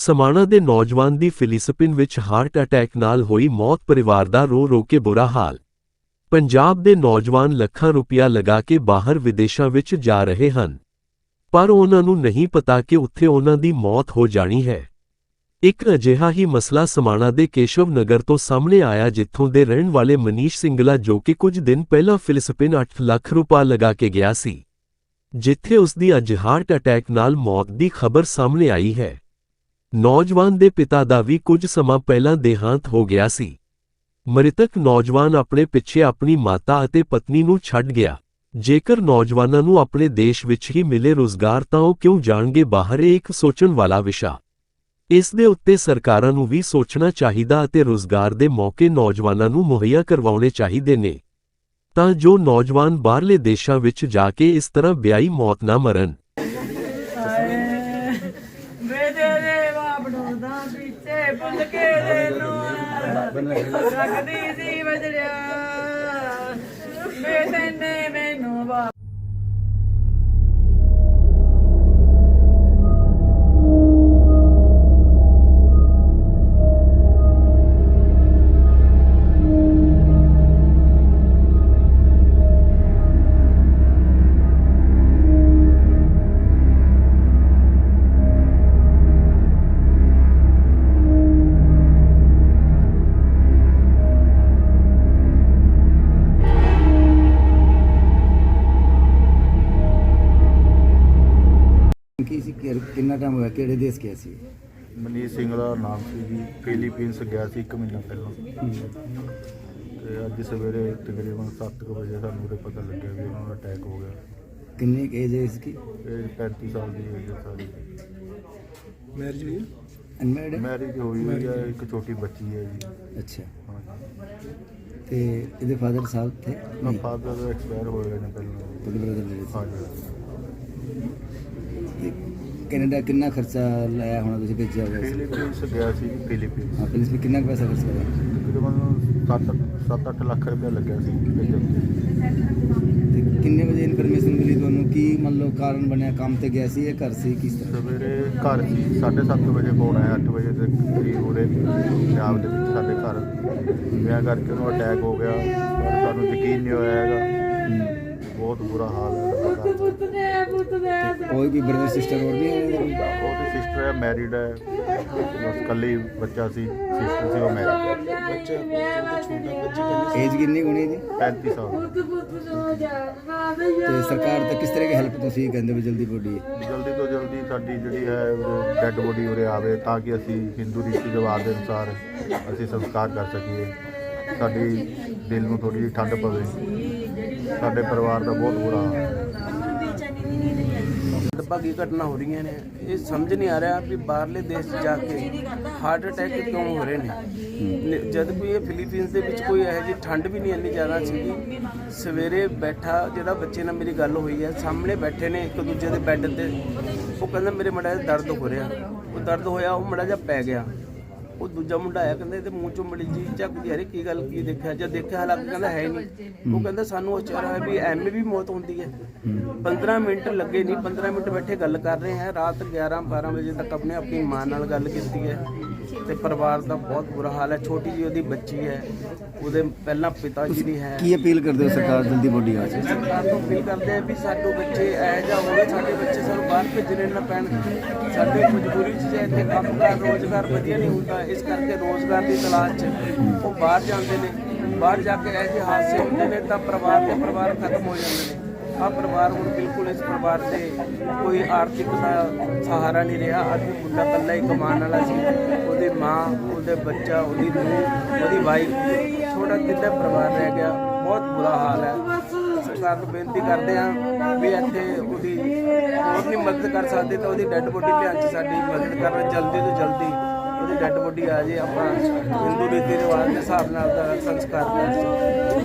ਸਮਾਣਾ ਦੇ ਨੌਜਵਾਨ ਦੀ ਫਿਲੀਸਪਿਨ ਵਿੱਚ ਹਾਰਟ ਅਟੈਕ ਨਾਲ ਹੋਈ ਮੌਤ ਪਰਿਵਾਰ ਦਾ ਰੋ ਰੋ ਕੇ ਬੁਰਾ ਹਾਲ। ਪੰਜਾਬ ਦੇ ਨੌਜਵਾਨ ਲੱਖਾਂ ਰੁਪਇਆ ਲਗਾ ਕੇ ਬਾਹਰ ਵਿਦੇਸ਼ਾਂ ਵਿੱਚ ਜਾ ਰਹੇ ਹਨ। ਪਰ ਉਹਨਾਂ ਨੂੰ ਨਹੀਂ ਪਤਾ ਕਿ ਉੱਥੇ ਉਹਨਾਂ ਦੀ ਮੌਤ ਹੋ ਜਾਣੀ ਹੈ। ਇੱਕ ਅਜਿਹਾ ਹੀ ਮਸਲਾ ਸਮਾਣਾ ਦੇ ਕੇਸ਼ਵ ਨਗਰ ਤੋਂ ਸਾਹਮਣੇ ਆਇਆ ਜਿੱਥੋਂ ਦੇ ਰਹਿਣ ਵਾਲੇ ਮਨੀਸ਼ ਸਿੰਗਲਾ ਜੋ ਕਿ ਕੁਝ ਦਿਨ ਪਹਿਲਾਂ ਫਿਲੀਸਪਿਨ 8 ਲੱਖ ਰੁਪਏ ਲਗਾ ਕੇ ਗਿਆ ਸੀ। ਜਿੱਥੇ ਉਸ ਦੀ ਅੱਜ ਹਾਰਟ ਅਟੈਕ ਨਾਲ ਮੌਤ ਦੀ ਖਬਰ ਸਾਹਮਣੇ ਆਈ ਹੈ। ਨੌਜਵਾਨ ਦੇ ਪਿਤਾ ਦਾ ਵੀ ਕੁਝ ਸਮਾਂ ਪਹਿਲਾਂ ਦੇਹਾਂਤ ਹੋ ਗਿਆ ਸੀ। ਮ੍ਰਿਤਕ ਨੌਜਵਾਨ ਆਪਣੇ ਪਿੱਛੇ ਆਪਣੀ ਮਾਤਾ ਅਤੇ ਪਤਨੀ ਨੂੰ ਛੱਡ ਗਿਆ। ਜੇਕਰ ਨੌਜਵਾਨਾਂ ਨੂੰ ਆਪਣੇ ਦੇਸ਼ ਵਿੱਚ ਹੀ ਮਿਲੇ ਰੋਜ਼ਗਾਰ ਤਾਂ ਉਹ ਕਿਉਂ ਜਾਣਗੇ ਬਾਹਰ, ਇਹ ਇੱਕ ਸੋਚਣ ਵਾਲਾ ਵਿਸ਼ਾ। ਇਸ ਦੇ ਉੱਤੇ ਸਰਕਾਰਾਂ ਨੂੰ ਵੀ ਸੋਚਣਾ ਚਾਹੀਦਾ ਅਤੇ ਰੋਜ਼ਗਾਰ ਦੇ ਮੌਕੇ ਨੌਜਵਾਨਾਂ ਨੂੰ ਮੁਹੱਈਆ ਕਰਵਾਉਣੇ ਚਾਹੀਦੇ ਨੇ। ਤਾਂ ਜੋ ਨੌਜਵਾਨ ਬਾਹਰਲੇ ਦੇਸ਼ਾਂ ਵਿੱਚ ਜਾ ਕੇ ਇਸ ਤਰ੍ਹਾਂ ਵਿਆਹੀ ਮੌਤ ਨਾ ਮਰਨ ਬੇਦੇ ਦੇ ਬਾਪ ਨੂੰ ਦਾ ਭੁੱਲ ਕੇ ਦੇ ਨੂੰ ਰੱਖਦੀ ਸੀ ਵਜੜਿਆ। ਬੇਦੇ ਨੇ ਕੀ ਕਿੰਨਾ ਟਾਈਮ ਹੋਇਆ ਕਿਹੜੇ ਦੇਸ਼ ਗਿਆ ਸੀ? ਮਨੀਸ਼ ਸਿੰਘ ਦਾ ਨਾਮ ਸੀ ਜੀ ਫਿਲੀਪੀਨਸ ਗਿਆ ਸੀ 1 ਮਹੀਨਾ ਪਹਿਲਾਂ। ਤੇ ਅੱਜ ਸਵੇਰੇ ਤਕਰੀਬਨ 7:00 ਵਜੇ ਸਾਨੂੰ ਉਰੇ ਪਤਾ ਲੱਗਿਆ ਵੀ ਉਹਨਾਂ ਨੂੰ ਅਟੈਕ ਹੋ ਗਿਆ। ਕਿੰਨੀ ਏਜ ਹੈ ਇਸकी ਇਹ 35 ਸਾਲ ਦੀ ਏਜ ਹੈ ਸਾਰੀ। ਮੈਰਿਜ ਹੋਈ ਅਨਮੈਰਿਡ ਹੈ? ਮੈਰਿਜ ਹੋਈ ਹੋਈ ਹੈ ਇੱਕ ਛੋਟੀ ਬੱਚੀ ਹੈ ਜੀ। ਅੱਛਾ। ਹਾਂਜੀ। ਤੇ ਇਹਦੇ ਫਾਦਰ ਸਾਹਿਬ ਥੇ ਨਾ ਫਾਦਰ ਐਕਸਪਾਇਰ ਹੋ ਗਏ ਨੇ ਪਹਿਲਾਂ। ਤੁਹਾਡੇ ਬ੍ਰਦਰ ਜਿਹੜੇ ਹਾਂਜੀ। ਸੀ ਕੈਨੇਡਾ ਕਿੰਨਾ ਖਰਚਾ ਲਾਇਆ ਹੋਣਾ ਤੁਸੀਂ ਭੇਜਿਆ ਹੋਇਆ ਸੀ? ਫਿਲੀਪੀਨਸ ਗਿਆ ਸੀ ਫਿਲੀਪੀਨਸ ਹਾਂ ਪੁਲਿਸ ਵੀ ਕਿੰਨਾ ਕੁ ਪੈਸਾ ਖਰਚ ਕਰਿਆ? ਤਕਰੀਬਨ 7-8 ਲੱਖ ਰੁਪਏ ਲੱਗਿਆ ਸੀ। ਭੇਜਣ ਤੇ ਤੇ ਕਿੰਨੇ ਵਜੇ ਇਨਫੋਰਮੇਸ਼ਨ ਮਿਲੀ ਤੁਹਾਨੂੰ? ਕੀ ਮੰਨ ਲਓ ਕਾਰਨ ਬਣਿਆ? ਕੰਮ ਤੇ ਗਿਆ ਸੀ ਜਾਂ ਘਰ ਸੀ? ਕਿਸ ਤਰ੍ਹਾਂ? ਸਵੇਰੇ ਘਰ ਸੀ 7:30 ਵਜੇ ਫੋਨ ਆਇਆ 8 ਵਜੇ ਦੇ ਕਰੀਬ ਉਰੇ ਪੰਜਾਬ ਦੇ ਵਿੱਚ ਸਾਡੇ ਘਰ। ਵਿਆਹ ਕਰਕੇ ਉਹਨੂੰ ਅਟੈਕ ਹੋ ਗਿਆ ਪਰ ਸਾਨੂੰ ਯਕੀਨ ਨਹੀਂ ਹੋਇਆ ਹੈਗਾ। ਬਹੁਤ ਬੁਰਾ ਹਾਲ ਹੈ। ਪੁੱਤ ਨੇ ਪੁੱਤ ਨੇ ਕੋਈ ਵੀ ਬ੍ਰਦਰ ਸਿਸਟਰ ਹੋਰ ਨਹੀਂ ਹੈ। ਉਹਦੀ ਸਿਸਟਰ ਹੈ ਮੈਰਿਡ ਹੈ। ਬਸ ਇਕੱਲੀ ਬੱਚਾ ਸੀ ਸਿਸਟਰ ਸੀ ਉਹ ਮੈਰਿਡ ਏਜ ਕਿੰਨੀ ਹੋਣੀ ਜੀ 35 ਸਾਲ। ਪੁੱਤ ਪੁੱਤ ਨੂੰ ਜਾਣਾ ਤੇ ਸਰਕਾਰ ਤਾਂ ਕਿਸ ਤਰ੍ਹਾਂ ਦੀ ਹੈਲਪ ਤੁਸੀਂ ਕਹਿੰਦੇ ਵੀ ਜਲਦੀ ਬੋਡੀ ਜਲਦੀ ਤੋਂ ਜਲਦੀ ਸਾਡੀ ਜਿਹੜੀ ਹੈ ਡੈੱਡ ਬੋਡੀ ਉਰੇ ਆਵੇ ਤਾਂ ਕਿ ਅਸੀਂ ਹਿੰਦੂ ਰੀਤੀ ਰਿਵਾਜ ਦੇ ਅਨੁਸਾਰ ਅਸੀਂ ਸੰਸਕਾਰ ਕਰ ਸਕੀਏ। ਸਾਡੀ ਦਿਲ ਨੂੰ ਥੋੜੀ ਜਿਹੀ ਠੰਡ ਪਵੇ। ਸਾਡੇ ਪਰਿਵਾਰ ਦਾ ਬਹੁਤ ਬੁਰਾ ਹਾਲ ਹੈ। ਦਬਾਗੀ ਘਟਨਾ ਹੋ ਰਹੀਆਂ ਨੇ? ਇਹ ਸਮਝ ਨਹੀਂ ਆ ਰਿਹਾ ਵੀ ਬਾਹਰਲੇ ਦੇਸ਼ 'ਚ ਜਾ ਕੇ ਹਾਰਟ ਅਟੈਕ ਕਿਉਂ ਹੋ ਰਹੇ ਨੇ? ਜਦ ਕੋਈ ਇਹ ਫਿਲੀਪੀਨਸ ਦੇ ਵਿੱਚ ਕੋਈ ਇਹੋ ਜਿਹੀ ਠੰਡ ਵੀ ਨਹੀਂ ਇੰਨੀ ਜ਼ਿਆਦਾ ਸੀਗੀ। ਸਵੇਰੇ ਬੈਠਾ ਜਿਹੜਾ ਬੱਚੇ ਨਾਲ ਮੇਰੀ ਗੱਲ ਹੋਈ ਹੈ, ਸਾਹਮਣੇ ਬੈਠੇ ਨੇ ਇੱਕ ਦੂਜੇ ਦੇ ਬੈੱਡ ਤੇ। ਉਹ ਕਹਿੰਦਾ ਮੇਰੇ ਮੜਾ ਦਰਦ ਹੋ ਰਿਹਾ। ਉਹ ਦਰਦ ਹੋਇਆ, ਉਹ ਮੜਾ ਜਿਹਾ ਪੈ ਗਿਆ। ਉਹ ਦੂਜਾ ਮੁੰਡਾ ਆਇਆ ਕਹਿੰਦਾ ਇਹਦੇ ਮੂੰਹ ਚੋਂ ਮੜੀ ਜੀ ਝੱਕਦੀ ਅਰੇ ਕੀ ਗੱਲ ਕੀ ਦੇਖਿਆ? ਜਦ ਦੇਖਿਆ ਹਾਲਾਂਕਿ ਕਹਿੰਦਾ ਹੈ ਨਹੀਂ। ਉਹ ਕਹਿੰਦਾ ਸਾਨੂੰ ਚਾਹ ਹੈ ਵੀ ਐਵੇਂ ਵੀ ਮੌਤ ਹੁੰਦੀ ਹੈ। 15 ਮਿੰਟ ਲੱਗੇ ਨਹੀਂ 15 ਮਿੰਟ ਬੈਠੇ ਗੱਲ ਕਰ ਰਹੇ ਹਾਂ। ਰਾਤ 11 12 ਵਜੇ ਤੱਕ ਆਪਣੇ ਆਪਣੀ ਮਾਂ ਨਾਲ ਗੱਲ ਕੀਤੀ ਹੈ ਤੇ ਪਰਿਵਾਰ ਦਾ ਬਹੁਤ ਬੁਰਾ ਹਾਲ ਹੈ। ਛੋਟੀ ਜੀ ਉਹਦੀ ਬੱਚੀ ਹੈ। ਉਹਦੇ ਪਹਿਲਾਂ ਪਿਤਾ ਜੀ ਨਹੀਂ ਹੈ। ਕੀ ਅਪੀਲ ਕਰਦੇ ਹੋ ਸਰਕਾਰ ਜਲਦੀ ਬੋਡੀ ਆ ਸਰਕਾਰ ਤੋਂ ਅਪੀਲ ਕਰਦੇ ਆ ਵੀ ਸਾਡੇ ਬੱਚੇ ਇਹੋ ਜਿਹਾ ਹੋਵੇ ਸਾਡੇ ਬੱਚੇ ਸਾਨੂੰ ਬਾਹਰ ਭੇਜਣੇ ਨਾ ਪੈਣ। ਸਾਡੇ ਮਜਬੂਰੀ 'ਚ ਜੇ ਇੱਥੇ ਕੰਮ ਕਰ ਰੋਜ਼ਗਾਰ ਵਧੀਆ ਨਹੀਂ ਹੁੰਦਾ। ਇਸ ਕਰਕੇ ਰੋਜ਼ਗਾਰ ਦੀ ਤਲਾਸ਼ 'ਚ ਉਹ ਬਾਹਰ ਜਾਂਦੇ ਨੇ। ਬਾਹਰ ਜਾ ਕੇ ਇਹੋ ਜਿਹੇ ਹਾਦਸੇ ਹੁੰਦੇ ਨੇ ਤਾਂ ਪਰਿਵਾਰ ਦੇ ਪਰਿਵਾਰ ਖਤਮ ਹੋ ਜਾਂਦੇ ਨੇ। ਆ ਪਰਿਵਾਰ ਹੁਣ ਬਿਲਕੁਲ ਇਸ ਪਰਿਵਾਰ ਤੇ ਕੋਈ ਆਰਥਿਕ ਦਾ ਸਹਾਰਾ ਨਹੀਂ ਰਿਹਾ। ਅੱਜ ਮੁੰਡਾ ਇਕੱਲਾ ਹੀ ਕਮਾਉਣ ਵਾਲਾ ਸੀ। ਉਹਦੀ ਮਾਂ, ਉਹਦੇ ਬੱਚਾ, ਉਹਦੀ ਨੂੰਹ, ਉਹਦੀ ਵਾਈਫ ਛੋਟਾ ਕਿੱਦਾਂ ਪਰਿਵਾਰ ਰਹਿ ਗਿਆ। ਬਹੁਤ ਬੁਰਾ ਹਾਲ ਹੈ। ਸਰਕਾਰ ਨੂੰ ਬੇਨਤੀ ਕਰਦੇ ਹਾਂ ਵੀ ਇੱਥੇ ਉਹਦੀ ਹੋਰ ਨਹੀਂ ਮਦਦ ਕਰ ਸਕਦੇ ਤਾਂ ਉਹਦੀ ਡੈੱਡ ਬੋਡੀ ਲਿਆਉਣ 'ਚ ਸਾਡੀ ਮਦਦ ਕਰਨ। ਜਲਦੀ ਤੋਂ ਜਲਦੀ ਉਹਦੀ ਡੈੱਡ ਬੋਡੀ ਆ ਜੇ ਆਪਾਂ ਹਿੰਦੂ ਰੀਤੀ ਰਿਵਾਜ ਦੇ ਹਿਸਾਬ ਨਾਲ ਉਹਦਾ ਸੰਸਕਾਰ ਕਰ